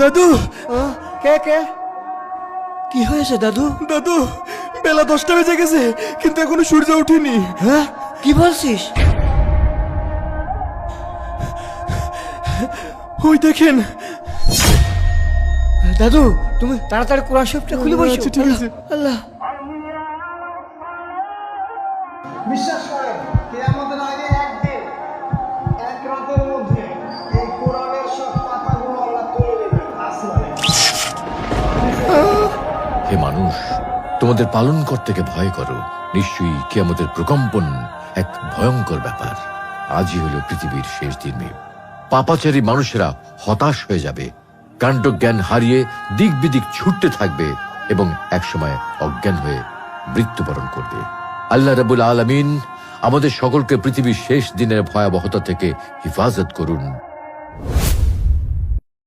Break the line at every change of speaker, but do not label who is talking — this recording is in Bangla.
দাদু!
কে কে? কি হয়েছে দাদু?
দাদু বেলা দশটা বেজে গেছে কিন্তু এখনও সূর্য ওঠেনি।
হ্যাঁ? কি বলছিস?
ওই দেখেন।
দাদু তুমি তাড়াতাড়ি কোরআন শরীফটা খুলে বসো
আচ্ছা, ঠিক আছে।
আল্লাহ।
বিশ্বাস
হে মানুষ, তোমাদের পালন থেকে ভয় করো। নিশ্চয়ই কি আমাদের প্রকম্পন এক ভয়ঙ্কর ব্যাপার। আজই হলো পৃথিবীর শেষ দিনে। পাপাচারী মানুষেরা হতাশ হয়ে যাবে। কাণ্ড জ্ঞান হারিয়ে দিক বিদিক ছুটতে থাকবে এবং একসময় অজ্ঞান হয়ে মৃত্যুবরণ করবে। আল্লাহ রাবুল আলমিন আমাদের সকলকে পৃথিবীর শেষ দিনের ভয়াবহতা থেকে হিফাজত করুন।